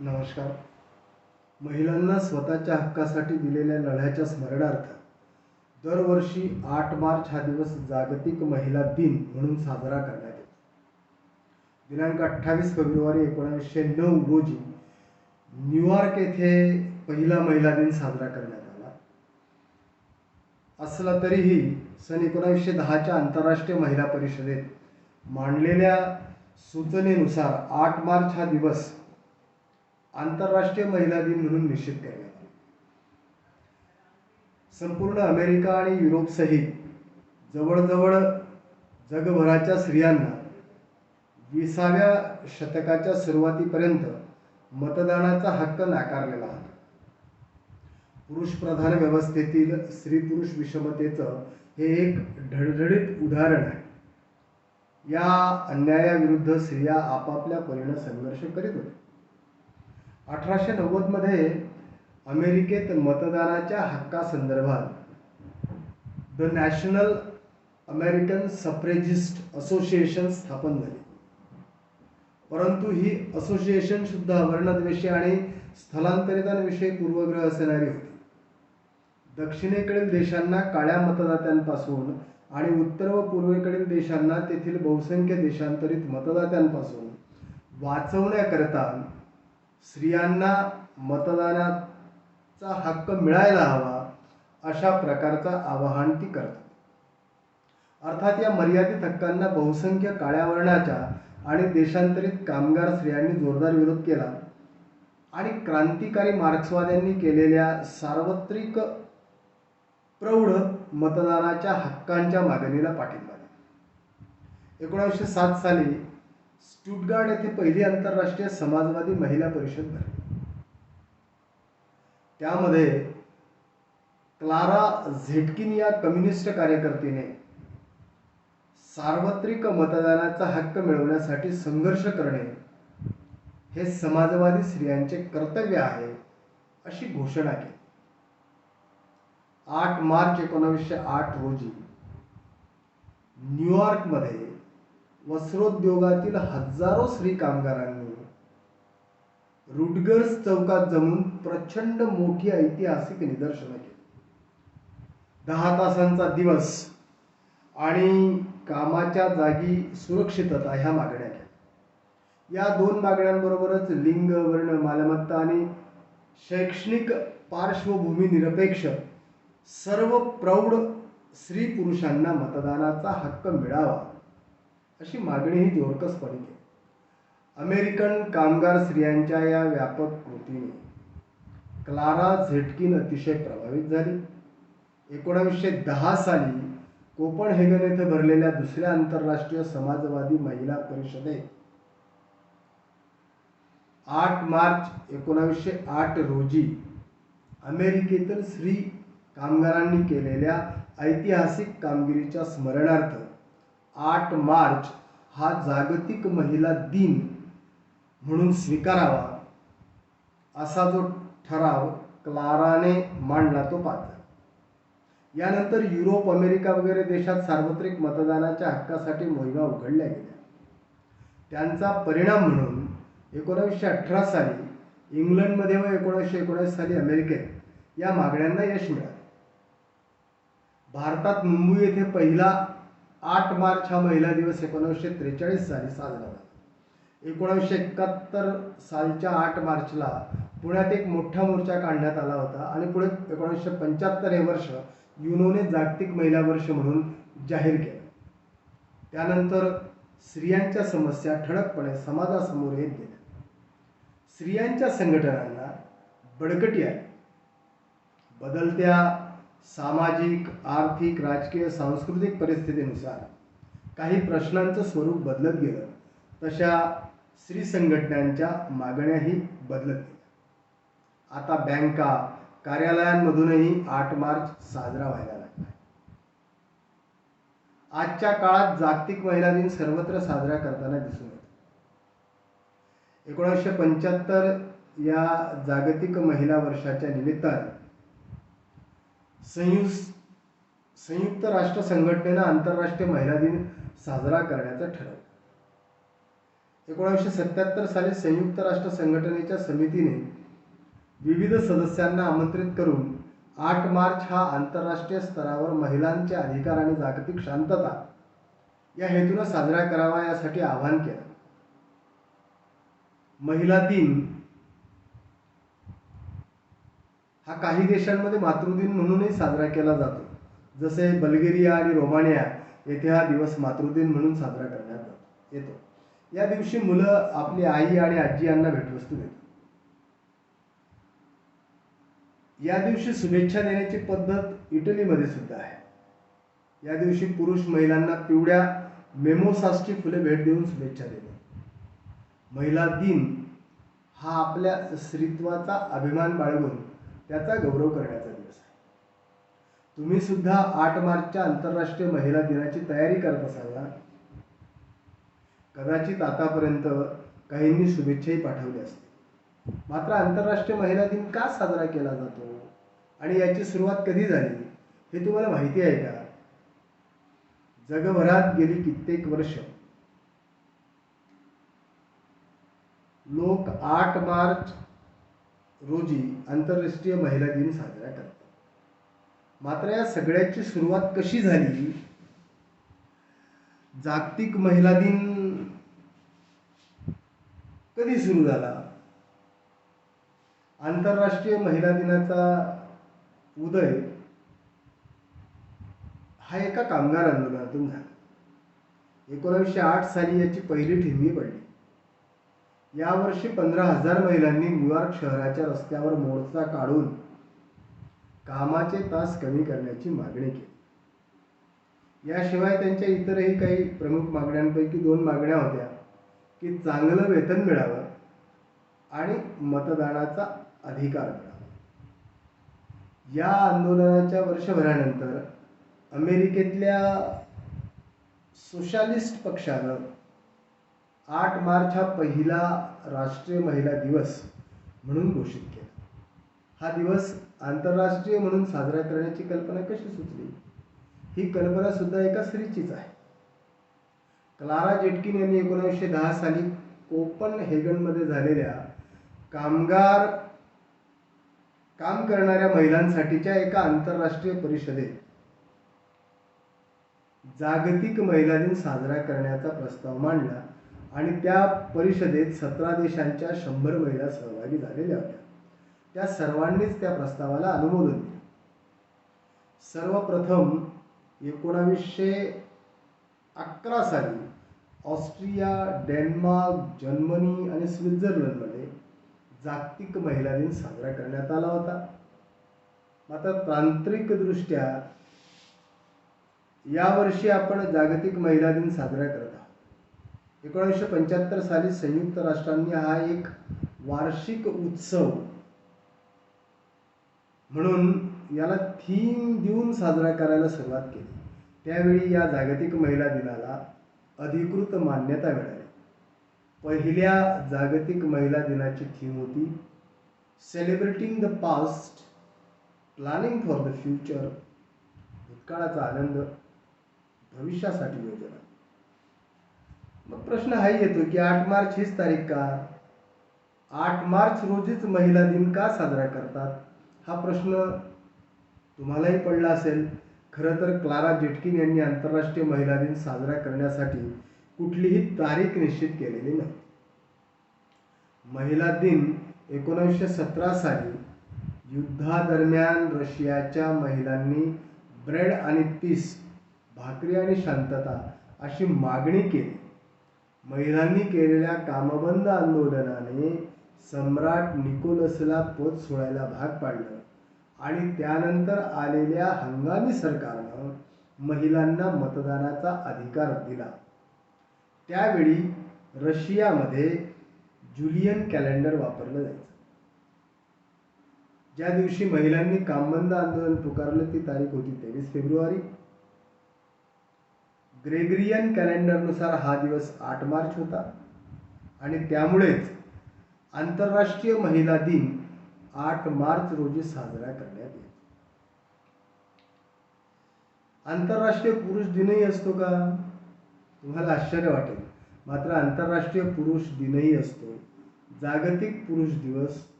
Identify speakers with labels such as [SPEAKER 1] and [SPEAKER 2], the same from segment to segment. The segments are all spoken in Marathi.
[SPEAKER 1] नमस्कार. महिलांना स्वतःच्या हक्कासाठी दिलेल्या लढ्याच्या स्मरणार्थ दरवर्षी आठ मार्च हा दिवस जागतिक महिला दिन म्हणून साजरा करण्यात येतो. दिनांक अठ्ठावीस फेब्रुवारी एकोणीसशे नऊ रोजी न्यूयॉर्क येथे पहिला महिला दिन साजरा करण्यात आला. असला तरीही सन एकोणीसशे दहाच्या आंतरराष्ट्रीय महिला परिषदेत मांडलेल्या सूचनेनुसार आठ मार्च हा दिवस आंतरराष्ट्रीय महिला दिन म्हणून निश्चित करण्यात आला. संपूर्ण अमेरिका आणि युरोपसहित जवळजवळ जगभराच्या स्त्रियांना विसाव्या शतकाच्या सुरुवातीपर्यंत मतदानाचा हक्क नाकारलेला होता. पुरुषप्रधान व्यवस्थेतील स्त्री पुरुष विषमतेचं हे एक ढळढळीत उदाहरण आहे. या अन्यायाविरुद्ध स्त्रिया आपापल्या परीनं संघर्ष करीत होत्या. अठराशे नव्वदमध्ये अमेरिकेत मतदानाच्या हक्कासंदर्भात the national American suffragist association स्थापन झाली. परंतु ही असोसिएशन सुद्धा वर्णद्वेषी आणि स्थलांतरितांविषयी पूर्वग्रह असणारी होती. दक्षिणेकडील देशांना काळ्या मतदात्यांपासून आणि उत्तर व पूर्वेकडील देशांना तेथील बहुसंख्य देशांतरित मतदात्यांपासून वाचवण्याकरता स्त्रियांना मतदानाचा हक्क मिळायला हवा अशा प्रकारचं आवाहन ती करतात. अर्थात या मर्यादित हक्कांना बहुसंख्य काळ्या वर्णाच्या आणि देशांतरित कामगार स्त्रियांनी जोरदार विरोध केला आणि क्रांतिकारी मार्क्सवाद्यांनी केलेल्या सार्वत्रिक प्रौढ मतदानाच्या हक्कांच्या मागणीला पाठिंबा दिला. एकोणीसशे सात साली स्टुटगार्ड येथे पहिली आंतरराष्ट्रीय समाजवादी महिला परिषद भरली. त्यामध्ये क्लारा झेटकिन या कम्युनिस्ट कार्यकर्तीने सार्वत्रिक मतदानाचा हक्क मिळवण्यासाठी संघर्ष करणे हे समाजवादी स्त्रियांचे कर्तव्य आहे अशी घोषणा केली. आठ मार्च एकोणावीसशे आठ रोजी न्यूयॉर्कमध्ये वस्त्रोद्योगातील हजारो स्त्री कामगारांनी रुडगर्स चौकात जमून प्रचंड मोठी ऐतिहासिक निदर्शनं केली. दहा तासांचा दिवस आणि कामाच्या जागी सुरक्षितता ह्या मागण्या केल्या. या दोन मागण्यांबरोबरच लिंग वर्ण मालमत्ता आणि शैक्षणिक पार्श्वभूमी निरपेक्ष सर्व प्रौढ स्त्री पुरुषांना मतदानाचा हक्क मिळावा. अशी मागणीही जोरकसपणे केली. अमेरिकन कामगार स्त्रियांच्या या व्यापक कृतीने क्लारा झेटकिन अतिशय प्रभावित झाली. एकोणावीसशे दहा साली कोपनहेगन येथे भरलेल्या दुसऱ्या आंतरराष्ट्रीय समाजवादी महिला परिषदेत आठ मार्च एकोणावीसशे आठ रोजी अमेरिकेतील स्त्री कामगारांनी केलेल्या ऐतिहासिक कामगिरीच्या स्मरणार्थ आठ मार्च हा जागतिक महिला दिन म्हणून स्वीकारावा असा जो ठराव क्लाराने मांडला तो पात्र. यानंतर युरोप अमेरिका वगैरे देशात सार्वत्रिक मतदानाच्या हक्कासाठी मोहिमा उघडल्या गेल्या. त्यांचा परिणाम म्हणून एकोणावीसशे अठरा साली इंग्लंडमध्ये व एकोणीसशे एकोणीस साली अमेरिकेत या मागण्यांना यश मिळाले. भारतात मुंबई येथे पहिला आठ मार्च हा महिला दिवस एकोणीसशे त्रेचाळीस साली साजरा झाला. एकोणीसशे एकाहत्तर सालच्या आठ मार्चला पुण्यात एक मोठा मोर्चा काढण्यात आला होता आणि पुढे एकोणीसशे पंच्याहत्तर हे वर्ष युनोने जागतिक महिला वर्ष म्हणून जाहीर केलं. त्यानंतर स्त्रियांच्या समस्या ठळकपणे समाजासमोर येत गेल्या. स्त्रियांच्या संघटनांना बळकटी आली. बदलत्या सामाजिक आर्थिक राजकीय सांस्कृतिक परिस्थितीनुसार काही प्रश्नांचं स्वरूप बदलत गेलं तशा स्त्री संघटनांच्या मागण्याही बदलत गेल्या. आता बँका कार्यालयांमधूनही आठ मार्च साजरा व्हायला लागला. आजच्या काळात जागतिक महिला दिन सर्वत्र साजरा करताना दिसून येतो. एकोणीसशे पंच्याहत्तर या जागतिक महिला वर्षाच्या निमित्ताने संयुक्त संयुक्त राष्ट्र संघटनेनं आंतरराष्ट्रीय महिला दिन साजरा करण्याचं ठरवलं. एकोणीसशे सत्याहत्तर साली संयुक्त राष्ट्र संघटनेच्या समितीने विविध सदस्यांना आमंत्रित करून आठ मार्च हा आंतरराष्ट्रीय स्तरावर महिलांचे अधिकार आणि जागतिक शांतता या हेतूनं साजरा करावा यासाठी आवाहन केलं. महिला दिन हा काही देशांमध्ये मातृदिन म्हणूनही साजरा केला जातो. जसे बल्गेरिया आणि रोमानिया येथे हा दिवस मातृदिन म्हणून साजरा करण्यात जातो येतो. या दिवशी मुलं आपली आई आणि आजी यांना भेटवस्तू देतात. या दिवशी शुभेच्छा देण्याची पद्धत इटलीमध्ये सुद्धा आहे. या दिवशी पुरुष महिलांना पिवळ्या मेमोसासची फुले भेट देऊन शुभेच्छा देतात. महिला दिन हा आपल्या स्त्रीत्वाचा अभिमान बाळगून त्याचा गौरव करण्याचा दिवस आहे. तुम्ही सुद्धा आठ मार्चच्या आंतरराष्ट्रीय महिला दिनाची तयारी करत असाल ना? कदाचित आतापर्यंत काहींनी शुभेच्छाही पाठवल्या असतील. मात्र आंतरराष्ट्रीय महिला दिन का साजरा केला जातो? आणि याची सुरुवात कधी झाली? हे तुम्हाला माहिती आहे का? जगभरात गेली कित्येक वर्ष. लोक आठ मार्च रोजी आंतरराष्ट्रीय महिला दिन साजरा करतात. मात्र या सगळ्याची सुरुवात कशी झाली? जागतिक महिला दिन कधी सुरू झाला? आंतरराष्ट्रीय महिला दिनाचा उदय हा एका कामगार आंदोलनातून झाला. एकोणीसशे आठ साली याची पहिली ठिणगी पडली. यावर्षी पंधरा हजार महिलांनी न्यूयॉर्क शहराच्या रस्त्यावर मोर्चा काढून कामाचे तास कमी करण्याची मागणी केली. याशिवाय त्यांच्या इतरही काही प्रमुख मागण्यांपैकी दोन मागण्या होत्या की चांगलं वेतन मिळावं आणि मतदानाचा अधिकार मिळावा. या आंदोलनाच्या वर्षभरानंतर अमेरिकेतल्या सोशालिस्ट पक्षानं आठ मार्च हा पहिला राष्ट्रीय महिला दिवस म्हणून घोषित केला. हा दिवस आंतरराष्ट्रीय म्हणून साजरा करण्याची कल्पना कशी सुचली? ही कल्पना सुद्धा एका स्त्रीचीच आहे. क्लारा जेटकिन यांनी एकोणीसशे दहा साली कोपन हेगनमध्ये झालेल्या कामगार काम करणाऱ्या महिलांसाठीच्या एका आंतरराष्ट्रीय परिषदेत जागतिक महिला दिन साजरा करण्याचा प्रस्ताव मांडला. आणि त्या परिषदेत सतरा देशांच्या शंभर महिला सहभागी झालेल्या होत्या. त्या सर्वांनीच त्या प्रस्तावाला अनुमोदन दिले. सर्वप्रथम एकोणावीसशे अकरा साली ऑस्ट्रिया डेन्मार्क जर्मनी आणि स्वित्झर्लंडमध्ये जागतिक महिला दिन साजरा करण्यात आला होता. मात्र तांत्रिकदृष्ट्या यावर्षी आपण जागतिक महिला दिन साजरा करत आहोत. एकोणीसशे पंच्याहत्तर साली संयुक्त राष्ट्रांनी हा एक वार्षिक उत्सव म्हणून याला थीम देऊन साजरा करायला सुरुवात केली. त्यावेळी या जागतिक महिला दिनाला अधिकृत मान्यता मिळाली. पहिल्या जागतिक महिला दिनाची थीम होती celebrating the past planning for the future भूतकाळाचा आनंद भविष्यासाठी योजना. मग प्रश्न हाही येतो की आठ मार्च हीच तारीख का? आठ मार्च रोजीच महिला दिन का साजरा करतात? हा प्रश्न तुम्हालाही पडला असेल. खरं तर क्लारा जेटकिन यांनी आंतरराष्ट्रीय महिला दिन साजरा करण्यासाठी कुठलीही तारीख निश्चित केलेली नाही. महिला दिन एकोणीसशे सतरा साली युद्धादरम्यान रशियाच्या महिलांनी ब्रेड आणि पीस भाकरी आणि शांतता अशी मागणी केली. महिलांनी केलेल्या कामबंद आंदोलनाने सम्राट निकोलसला पोत सोडायला भाग पाडलं आणि त्यानंतर आलेल्या हंगामी सरकारनं महिलांना मतदानाचा अधिकार दिला. त्यावेळी रशियामध्ये जुलियन कॅलेंडर वापरलं जायचं. ज्या दिवशी महिलांनी कामबंद आंदोलन पुकारलं ती तारीख होती तेवीस फेब्रुवारी. ग्रेगरियन कॅलेंडरनुसार हा दिवस आठ मार्च होता आणि त्यामुळेच आंतरराष्ट्रीय महिला दिन आठ मार्च रोजी साजरा करण्यात येतो. आंतरराष्ट्रीय पुरुष दिनही असतो का? तुम्हाला आश्चर्य वाटेल. मात्र आंतरराष्ट्रीय पुरुष दिनही असतो. जागतिक पुरुष दिवस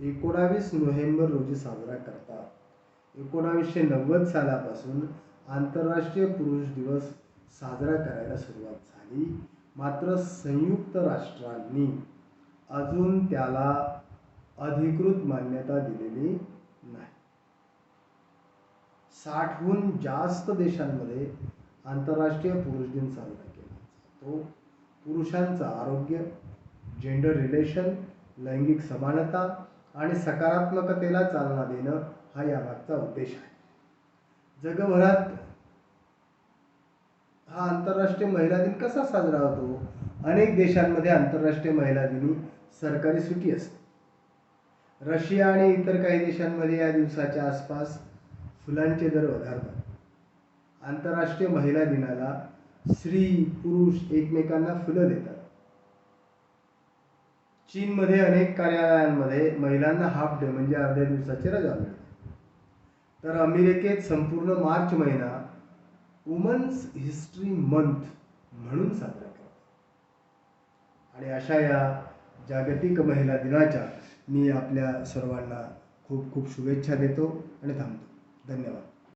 [SPEAKER 1] एकोणावीस नोव्हेंबर रोजी साजरा करतात. एकोणावीसशे नव्वद सालापासून आंतरराष्ट्रीय पुरुष दिवस साजरा करायला सुरुवात झाली. मात्र संयुक्त राष्ट्रांनी अजून त्याला अधिकृत मान्यता दिलेली नाही. साठहून जास्त देशांमध्ये आंतरराष्ट्रीय पुरुष दिन साजरा केला जातो. पुरुषांचं आरोग्य जेंडर रिलेशन लैंगिक समानता आणि सकारात्मकतेला चालना देणं हा यामागचा उद्देश आहे. जगभरात हा आंतरराष्ट्रीय महिला दिन कसा साजरा होतो? अनेक देशांमध्ये आंतरराष्ट्रीय महिला दिनी सरकारी सुट्टी असते. रशिया आणि इतर काही देशांमध्ये या दिवसाच्या आसपास फुलांचे दर वधारतात. आंतरराष्ट्रीय महिला दिनाला स्त्री पुरुष एकमेकांना फुलं देतात. चीनमध्ये अनेक कार्यालयांमध्ये महिलांना हाफ डे म्हणजे अर्ध्या दिवसाची रजा मिळते. तर अमेरिकेत संपूर्ण मार्च महिना वुमन्स हिस्ट्री मंथ म्हणून साजरा करतो आणि अशा या जागतिक महिला दिनाच्या मी आपल्या सर्वांना खूप खूप शुभेच्छा देतो आणि थांबतो. धन्यवाद.